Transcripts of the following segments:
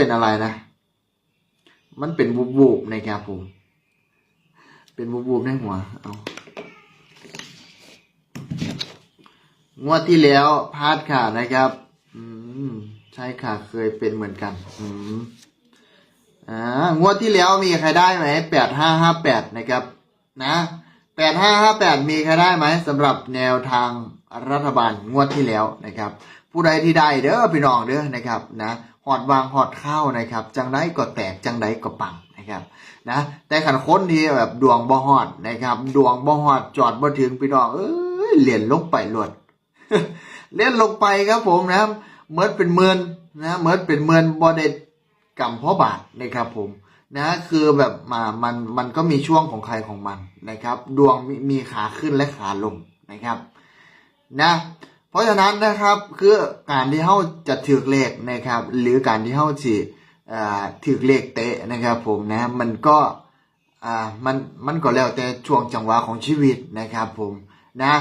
เป็นอะไรนะ มันเป็นบูบบูบนะครับผม เป็นบูบบูบๆในหัว เอางวดที่แล้วพลาดค่ะนะครับ อืม ใช่ค่ะ เคยเป็นเหมือนกัน อืม อ่างวดที่แล้วมีใครได้ไหมแปดห้าห้าแปดนะครับ นะแปดห้าห้าแปดมีใครได้ไหมสำหรับแนวทางรัฐบาลงวดที่แล้วนะครับ ผู้ใดที่ได้เด้อพี่น้องเด้อนะครับ นะ หอดวางหอดข้าวนะครับ จังไดก็แตกจังไดก็ปังนะครับนะแต่ขันค้นที่แบบดวงบ่หอดนะครับ ดวงบ่หอดจอดบ่ถึงพี่น้องเอ้ยเหรียญลงไปหลดเล่นลงไปครับผมนะครับเมือนเป็นเมือนนะเมือนเป็นเมือนบอเด็ดกำเพ่อบาทนะครับผมนะคือแบบมามันมันก็มีช่วงของใครของมันนะครับ ดวงมีมีขาขึ้นและขาลงนะครับ นะ เพราะฉะนั้นนะครับคือการที่เขาจะถือเลขนะครับ หรือการที่เขาสิถือเลขเตะนะครับ ผมนะมันก็อ่ามันมันก็แล้วแต่ช่วงจังหวะของชีวิตนะครับ ผมนะ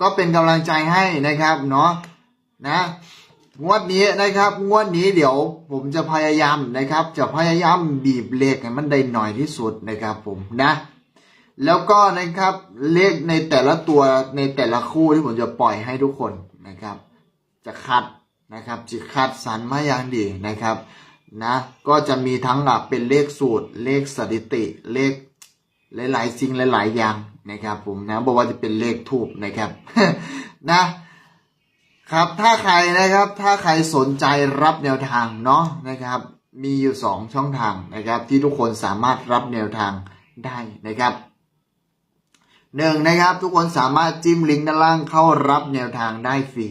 ก็เป็นกำลังใจให้นะครับเนาะนะงวดนี้นะครับงวดนี้เดี๋ยวผมจะพยายามนะครับ จะพยายามบีบเลขให้มันได้หน่อยที่สุดนะครับ ผมนะ แล้วก็นะครับเลขในแต่ละตัวในแต่ละคู่ที่ผมจะปล่อยให้ทุกคน นะครับ จะคัดนะครับจะคัดสรรมาอย่างดีนะครับนะก็จะมีทั้งเป็นเลขสูตร เลขสถิติ เลขหลาย ๆ สิ่งหลาย ๆ อย่างนะครับ ผมนะบอกว่าจะเป็นเลขทูบนะครับนะครับ ถ้าใครนะครับ ถ้าใครสนใจรับแนวทางเนาะนะครับ มีอยู่สองช่องทางนะครับ ที่ทุกคนสามารถรับแนวทางได้นะครับ หนึ่งนะครับ ทุกคนสามารถจิ้มลิงก์ด้านล่างเข้ารับแนวทางได้ฟรี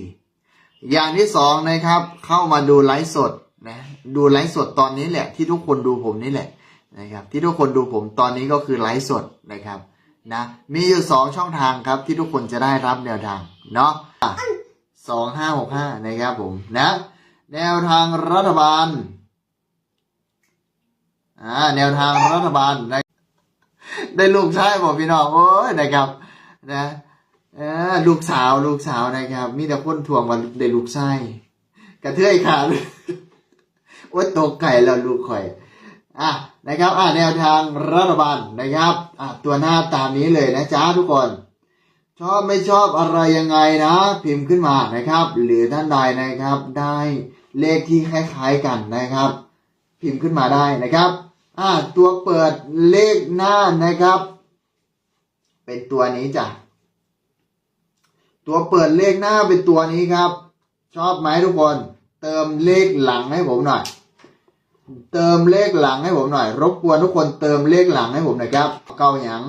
อย่างที่สองนะครับ เข้ามาดูไลฟ์สดนะดูไลฟ์สดตอนนี้แหละ ที่ทุกคนดูผมนี่แหละนะครับ ที่ทุกคนดูผมตอนนี้ก็คือไลฟ์สดนะครับนะมีอยู่สองช่องทางครับที่ทุกคนจะได้รับแนวทางเนาะสองห้าหกห้านะครับผมนะ แนวทางรัฐบาลอ่าแนวทางรัฐบาลนะ ได้ลูกชายบอกพี่น้องโอ้ยนะครับ นะเออลูกสาวลูกสาวนะครับ มีแต่คนทวงว่าได้ลูกชายกระเทือยขาดโอ้ยตกไก่แล้วลูกข่อยอะนะครับอะแนวทางรัฐบาลนะครับอะตัวหน้าตามนี้เลยนะจ๊ะทุกคน ชอบไม่ชอบอะไรยังไงนะ พิมพ์ขึ้นมานะครับ หรือท่านใดนะครับได้เลขที่คล้ายๆกันนะครับ พิมพ์ขึ้นมาได้นะครับ อ่า ตัวเปิดเลขหน้านะครับ เป็นตัวนี้จ้ะ ตัวเปิดเลขหน้าเป็นตัวนี้ครับ ชอบไหมทุกคน เติมเลขหลังให้ผมหน่อย เติมเลขหลังให้ผมหน่อย รบกวนทุกคนเติมเลขหลังให้ผมหน่อยครับ เก้าหยัง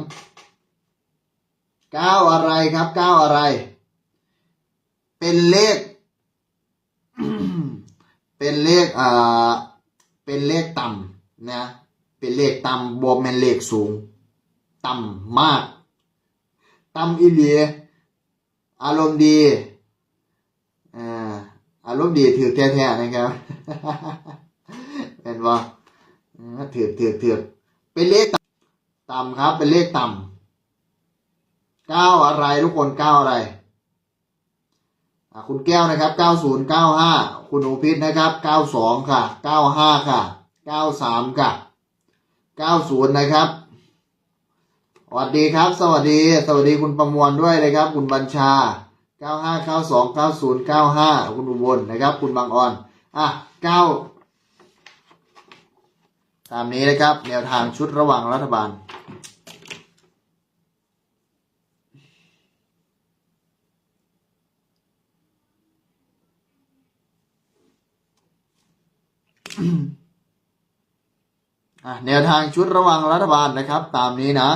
เก้าอะไรครับ เก้าอะไร เป็นเลข เป็นเลขอ่าเป็นเลขต่ำนะ เป็นเลขต่ำบวกเป็นเลขสูง ต่ำมาก ต่ำอีเลียอารมณ์ดีอ่าอารมณ์ดีถือแท้ๆนะครับเป็นว่าถือถือถือเป็นเลขต่ำครับ เป็นเลขต่ำเก้าอะไรทุกคนเก้าอะไรคุณแก้วนะครับ 9095 คุณอุพิษนะครับ 92 ค่ะ 95 ค่ะ 93 ค่ะ 90 นะครับสวัสดีครับ สวัสดี สวัสดีคุณประมวลด้วยนะครับ คุณบัญชา 95 92 90 95 คุณอุบลนะครับ คุณบางออน อะ 9 ตามนี้นะครับ แนวทางชุดระหว่างรัฐบาลอะ แนวทางชุดระวังรัฐบาลนะครับ ตามนี้นะ